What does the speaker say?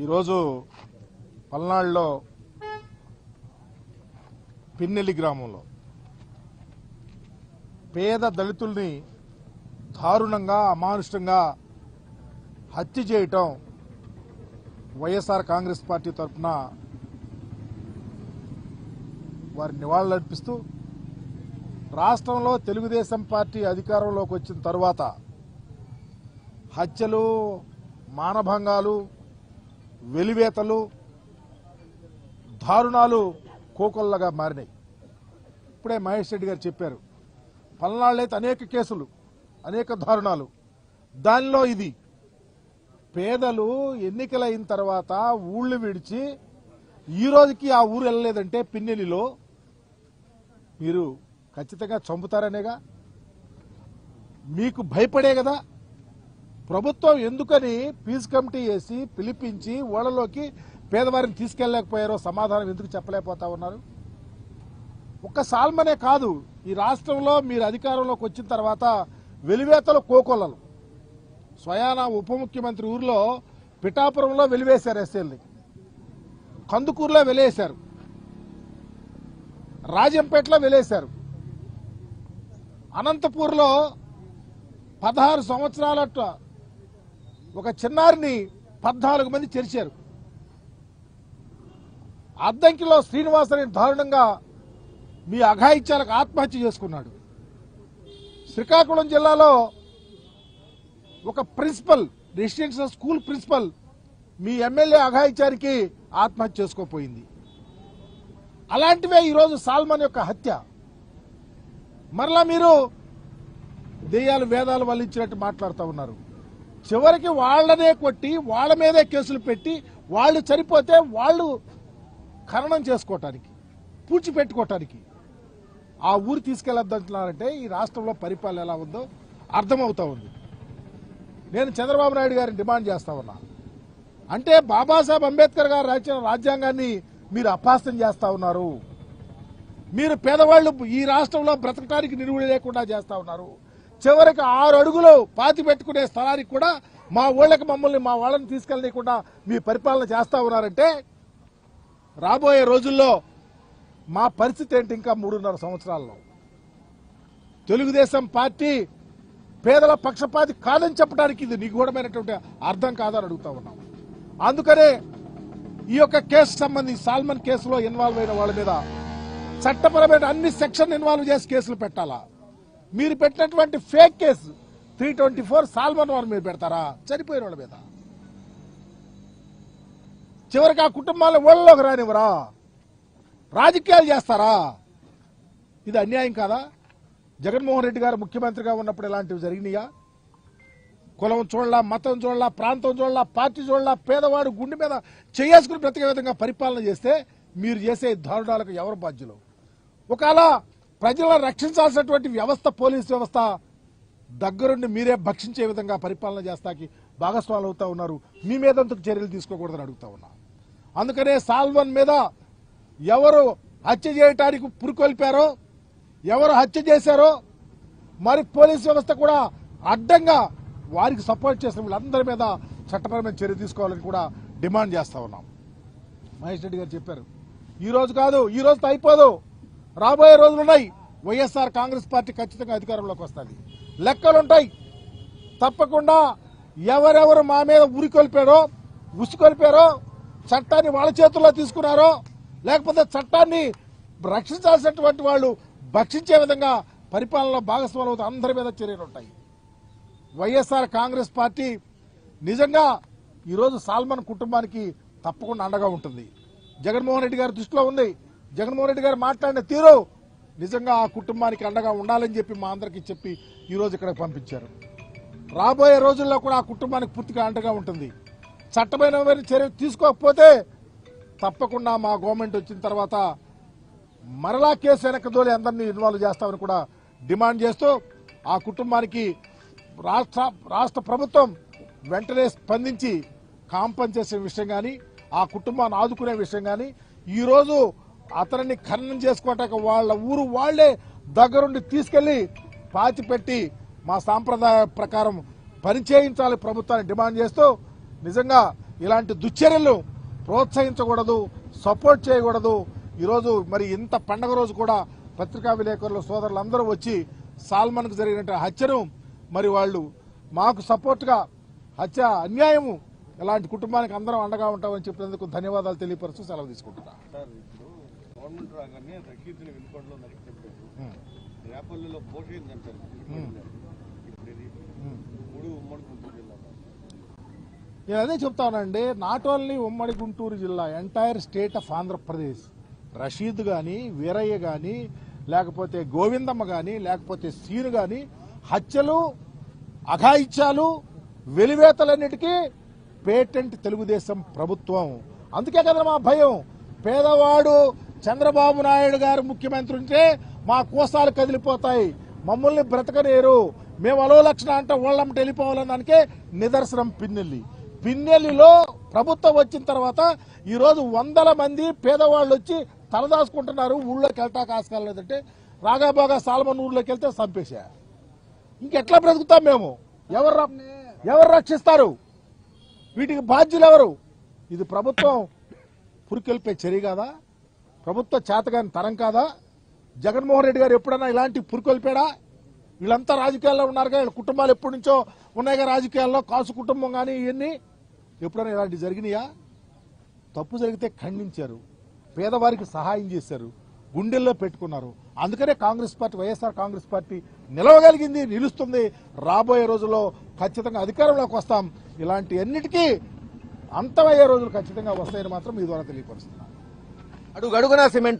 ఈరోజు పల్నాడులో పిన్నెల్లి గ్రామంలో పేద దళితుల్ని దారుణంగా అమానుషంగా హత్య చేయటం వైఎస్ఆర్ కాంగ్రెస్ పార్టీ తరఫున వారి నివాళులర్పిస్తూ రాష్ట్రంలో తెలుగుదేశం పార్టీ అధికారంలోకి వచ్చిన తరువాత హత్యలు మానభంగాలు వెలివేతలు దారుణాలు కోకొల్లగా మారినాయి. ఇప్పుడే మహేష్ రెడ్డి గారు చెప్పారు పల్నాళ్ళు అయితే అనేక కేసులు అనేక దారుణాలు. దానిలో ఇది పేదలు ఎన్నికలైన తర్వాత ఊళ్ళు విడిచి ఈ రోజుకి ఆ ఊరు వెళ్ళలేదంటే పిన్నెలిలో మీరు ఖచ్చితంగా చంపుతారనేగా? మీకు భయపడే కదా? ప్రభుత్వం ఎందుకని పీస్ కమిటీ వేసి పిలిపించి ఓడలోకి పేదవారిని తీసుకెళ్ళలేకపోయారో సమాధానం ఎందుకు చెప్పలేకపోతా ఉన్నారు? ఒక్క సాల్మనే కాదు ఈ రాష్ట్రంలో మీరు అధికారంలోకి వచ్చిన తర్వాత వెలివేతలు కోకొల్లలు. స్వయానా ఉప ముఖ్యమంత్రి ఊర్లో పిఠాపురంలో వెలివేశారు ఎస్ఎల్ని. కందుకూరులో వెలేశారు రాజంపేటలో వెలేశారు అనంతపూర్లో పదహారు సంవత్సరాల ఒక చిన్నారిని పద్నాలుగు మంది చేర్చారు. అద్దంకిలో శ్రీనివాసని దారుణంగా మీ అఘాయిత్యాలకు ఆత్మహత్య చేసుకున్నాడు. శ్రీకాకుళం జిల్లాలో ఒక ప్రిన్సిపల్ రెసిడెన్షియల్ స్కూల్ ప్రిన్సిపల్ మీ ఎమ్మెల్యే అఘాయిత్యానికి ఆత్మహత్య చేసుకోపోయింది. అలాంటివే ఈరోజు సాల్మాన్ యొక్క హత్య. మరలా మీరు దెయ్యాలు వేదాలు వల్లించినట్టు మాట్లాడుతూ ఉన్నారు. చివరికి వాళ్ళనే కొట్టి వాళ్ళ మీదే కేసులు పెట్టి వాళ్ళు చనిపోతే వాళ్ళు ఖననం చేసుకోవటానికి పూడ్చిపెట్టుకోవటానికి ఆ ఊరు తీసుకెళ్ళొద్దంటున్నారంటే ఈ రాష్ట్రంలో పరిపాలన ఎలా ఉందో అర్థమవుతా ఉంది. నేను చంద్రబాబు నాయుడు గారిని డిమాండ్ చేస్తా ఉన్నా. అంటే బాబాసాహెబ్ అంబేద్కర్ గారు రాసిన రాజ్యాంగాన్ని మీరు అపాస్తం చేస్తా ఉన్నారు. మీరు పేదవాళ్ళు ఈ రాష్ట్రంలో బ్రతకటానికి నిలువడి లేకుండా చేస్తా ఉన్నారు. చివరికి ఆరు అడుగులు పాతి పెట్టుకునే స్థలానికి కూడా మా ఊళ్ళకి మమ్మల్ని మా వాళ్ళని తీసుకెళ్ళకుండా మీ పరిపాలన చేస్తా ఉన్నారంటే రాబోయే రోజుల్లో మా పరిస్థితి ఏంటి ఇంకా మూడున్నర సంవత్సరాల్లో? తెలుగుదేశం పార్టీ పేదల పక్షపాతి కాదని చెప్పడానికి ఇది నిగూఢమైనటువంటి అర్థం కాదని అడుగుతా ఉన్నాం. అందుకనే ఈ యొక్క కేసు సంబంధించి సాల్మన్ కేసులో ఇన్వాల్వ్ అయిన వాళ్ళ మీద చట్టపరమైన అన్ని సెక్షన్ ఇన్వాల్వ్ చేసి కేసులు పెట్టాలా? మీరు పెట్టినటువంటి fake case three twenty four Salman వారు మీరు పెడతారా? చనిపోయిన వాళ్ళ మీద. చివరికి ఆ కుటుంబాల ఒళ్ళలోకి రానివ్వరా? రాజకీయాలు చేస్తారా? ఇది అన్యాయం కాదా? జగన్మోహన్ రెడ్డి గారు ముఖ్యమంత్రిగా ఉన్నప్పుడు ఇలాంటివి జరిగినాయా? కులం చూడలా మతం చూడలా ప్రాంతం చూడలా పార్టీ చూడలా పేదవాడు గుండె మీద చేసుకుని బ్రతికే విధంగా పరిపాలన చేస్తే మీరు చేసే దారుణాలకు ఎవరు బాధ్యులు? ఒకవేళ ప్రజలను రక్షించాల్సినటువంటి వ్యవస్థ పోలీస్ వ్యవస్థ దగ్గరుండి మీరే భక్షించే విధంగా పరిపాలన చేస్తాకి భాగస్వాములు అవుతా ఉన్నారు. మీ మీద చర్యలు తీసుకోకూడదని అడుగుతా ఉన్నా. అందుకనే సాల్వన్ మీద ఎవరు హత్య చేయటానికి పురుకొల్పారో ఎవరు హత్య చేశారో మరి పోలీస్ వ్యవస్థ కూడా అడ్డంగా వారికి సపోర్ట్ చేసిన వీళ్ళందరి మీద చట్టపరమైన చర్య తీసుకోవాలని కూడా డిమాండ్ చేస్తా ఉన్నాం. మహేష్ రెడ్డి గారు చెప్పారు. ఈ రోజు కాదు ఈ రోజుతో అయిపోదు. రాబోయే రోజులు ఉన్నాయి వైఎస్ఆర్ కాంగ్రెస్ పార్టీ ఖచ్చితంగా అధికారంలోకి వస్తుంది. లెక్కలుంటాయి. తప్పకుండా ఎవరెవరు మా మీద ఉరికొల్పారో ఉసుకొల్పారో చట్టాన్ని వాళ్ళ చేతుల్లో తీసుకున్నారో లేకపోతే చట్టాన్ని రక్షించాల్సినటువంటి వాళ్ళు భక్షించే విధంగా పరిపాలనలో భాగస్వామ్యం అందరి మీద చర్యలు ఉంటాయి వైఎస్ఆర్ కాంగ్రెస్ పార్టీ నిజంగా ఈరోజు సాల్మన్ కుటుంబానికి తప్పకుండా అండగా ఉంటుంది. జగన్మోహన్ రెడ్డి గారి దృష్టిలో ఉంది. జగన్మోహన్ రెడ్డి గారు మాట్లాడిన తీరు నిజంగా ఆ కుటుంబానికి అండగా ఉండాలని చెప్పి మా అందరికీ చెప్పి ఈరోజు ఇక్కడ పంపించారు. రాబోయే రోజుల్లో కూడా ఆ కుటుంబానికి పూర్తిగా అండగా ఉంటుంది. చట్టమైన చర్య తీసుకోకపోతే తప్పకుండా మా గవర్నమెంట్ వచ్చిన తర్వాత మరలా కేసు వెనకదోలి అందరినీ ఇన్వాల్వ్ చేస్తామని కూడా డిమాండ్ చేస్తూ ఆ కుటుంబానికి రాష్ట్ర రాష్ట్ర ప్రభుత్వం వెంటనే స్పందించి కాంపన్సేషన్ విషయం కానీ ఆ కుటుంబాన్ని ఆదుకునే విషయం కానీ ఈరోజు అతనిని ఖననం చేసుకోవటానికి వాళ్ళ ఊరు వాళ్ళే దగ్గరుండి తీసుకెళ్ళి పాతి పెట్టి మా సాంప్రదాయ ప్రకారం పనిచేయించాలి ప్రభుత్వాన్ని డిమాండ్ చేస్తూ నిజంగా ఇలాంటి దుశ్చర్యలు ప్రోత్సహించకూడదు సపోర్ట్ చేయకూడదు. ఈరోజు మరి ఇంత పండగ రోజు కూడా పత్రికా విలేకరులు సోదరులందరూ వచ్చి సాల్మన్కు జరిగిన హత్యను మరి వాళ్ళు మాకు సపోర్ట్గా హత్య అన్యాయము ఇలాంటి కుటుంబానికి అందరం అండగా ఉంటామని చెప్పినందుకు ధన్యవాదాలు తెలియపరుస్తూ సెలవు తీసుకుంటున్నాను. గవర్నమెంట్ రాగానే రషీద్ని వెనుకొండలో నరికి చెప్పారు? రేపల్లిలో పోషింది ఇప్పుడు ఇది మూడు ఉమ్మడి గుంటూరు జిల్లా నేను అదే చెప్తానండి. నాట్ ఓన్లీ ఉమ్మడి గుంటూరు జిల్లా entire state of Andhra Pradesh. Rasheed కానీ వీరయ్య కానీ లేకపోతే గోవిందమ్మ కానీ లేకపోతే సీను కానీ హత్యలు అఘాయిత్యాలు వెలివేతలన్నిటికీ పేటెంట్ తెలుగుదేశం ప్రభుత్వం. అందుకే కదా మా భయం. పేదవాడు చంద్రబాబు నాయుడు గారు ముఖ్యమంత్రి ఉంటే మా కోసాలు కదిలిపోతాయి. మమ్మల్ని బ్రతకనేరు. మేము అలో లక్షణ అంటే ఓళ్ళమ్మట వెళ్ళిపోవాలని దానికే నిదర్శనం పిన్నెల్లి. పిన్నెల్లిలో ప్రభుత్వం వచ్చిన తర్వాత ఈరోజు వందల మంది పేదవాళ్ళు వచ్చి తలదాచుకుంటున్నారు. ఊళ్ళోకి వెళ్ళటానికి ఆస్కారం లేదంటే రాగాబాగా సాల్మన్ ఊర్లోకి వెళ్తే చంపేశా. ఇంకెట్లా బ్రతుకుతాం మేము? ఎవరు ఎవరు రక్షిస్తారు? వీటికి బాధ్యులు ఎవరు? ఇది ప్రభుత్వం. పురికెల్పే చర్య కాదా? ప్రభుత్వ చేతగాని తరం కాదా? జగన్మోహన్ రెడ్డి గారు ఎప్పుడైనా ఇలాంటి పురుకొల్పాడా వీళ్ళంతా రాజకీయాల్లో ఉన్నారుగా వీళ్ళ కుటుంబాలు ఎప్పటి నుంచో ఉన్నాయిగా రాజకీయాల్లో కాసు కుటుంబం కానీ ఇవన్నీ. ఎప్పుడైనా ఇలాంటి జరిగినాయా? తప్పు జరిగితే ఖండించారు. పేదవారికి సహాయం చేశారు. గుండెల్లో పెట్టుకున్నారు. అందుకనే Congress party YSR Congress party నిలవగలిగింది నిలుస్తుంది. రాబోయే రోజుల్లో ఖచ్చితంగా అధికారంలోకి వస్తాం. ఇలాంటి అన్నిటికీ అంతమయ్యే రోజులు ఖచ్చితంగా వస్తాయని మాత్రం మీ ద్వారా తెలియపరుస్తున్నాను. అడుగడుగునా సిమెంట్